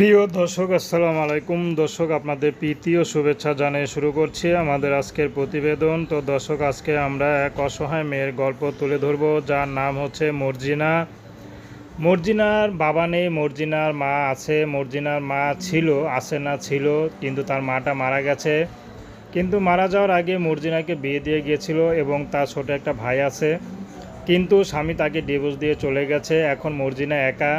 প্রিয় দর্শক, আসসালামু আলাইকুম। দর্শক, আপনাদের প্রীতি ও শুভেচ্ছা জানিয়ে শুরু করছি আমাদের আজকের প্রতিবেদন। তো দর্শক, আজকে আমরা এক অসহায় মেয়ের গল্প তুলে ধরব, যার নাম হচ্ছে মর্জিনা। মর্জিনার বাবা নেই, মর্জিনার মা আছে। মর্জিনার মা ছিল, আছে না ছিল, কিন্তু তার মাটা মারা গেছে। কিন্তু মারা যাওয়ার আগে মর্জিনাকে বিয়ে দিয়ে গিয়েছিল এবং তার ছোট একটা ভাই আছে। কিন্তু স্বামী তাকে ডিভোর্স দিয়ে চলে গেছে। এখন মর্জিনা একা।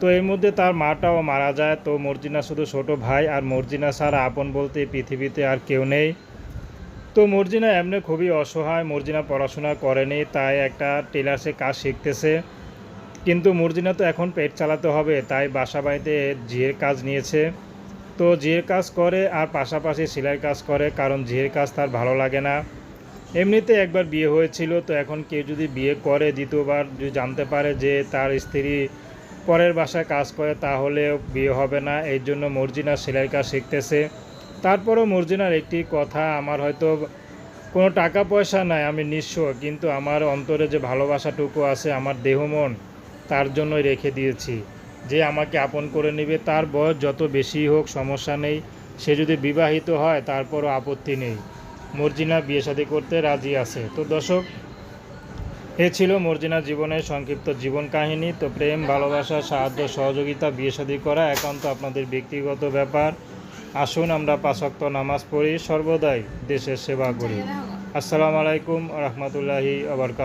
তো এর মধ্যে তার মাটাও মারা যায়। তো মর্জিনা শুধু ছোট ভাই আর মর্জিনা ছাড়া আপন বলতে পৃথিবীতে আর কেউ নেই। তো মর্জিনা এমনি খুবই অসহায়, মর্জিনা পড়াশোনা করেনি, তাই একটা টেলার্সে কাজ শিখতেছে। কিন্তু মর্জিনা তো এখন পেট চালাতে হবে, তাই বাসা বাড়িতে ঝিয়ের কাজ নিয়েছে। তো ঝিয়ের কাজ করে আর পাশাপাশি সেলাইয়ের কাজ করে, কারণ ঝিয়ের কাজ তার ভালো লাগে না। এমনিতে একবার বিয়ে হয়েছিল, তো এখন কেউ যদি বিয়ে করে, দ্বিতীয়বার যদি জানতে পারে যে তার স্ত্রী পরের বাসায় কাজ করে তাহলে বিয়ে হবে না এই জন্য মর্জিনা সেলাই কাজ শিখতেছে। তারপরও মর্জিনার একটি কথা, আমার হয়তো কোনো টাকা পয়সা নাই, আমি নিঃস্ব, কিন্তু আমার অন্তরে যে ভালোবাসাটুকু আছে, আমার দেহ মন, তার জন্যই রেখে দিয়েছি। যে আমাকে আপন করে নেবে, তার বয়স যত বেশি হোক, সমস্যা নেই। সে যদি বিবাহিত হয়, তারপরও আপত্তি নেই। মর্জিনা বিয়ে শাদী করতে রাজি আছে। তো দর্শক এ ছিল মর্জিনা জীবনের সংক্ষিপ্ত জীবন কাহিনী। তো প্রেম, ভালোবাসা, সাহায্য, সহযোগিতা, বিয়ে শাদী করা একান্ত আপনাদের ব্যক্তিগত ব্যাপার। আসুন আমরা পাশক্ত নামাজ পড়ি। সর্বদাই দেশের সেবা করি। আসসালামু আলাইকুম রহমতুল্লাহি আবরকাত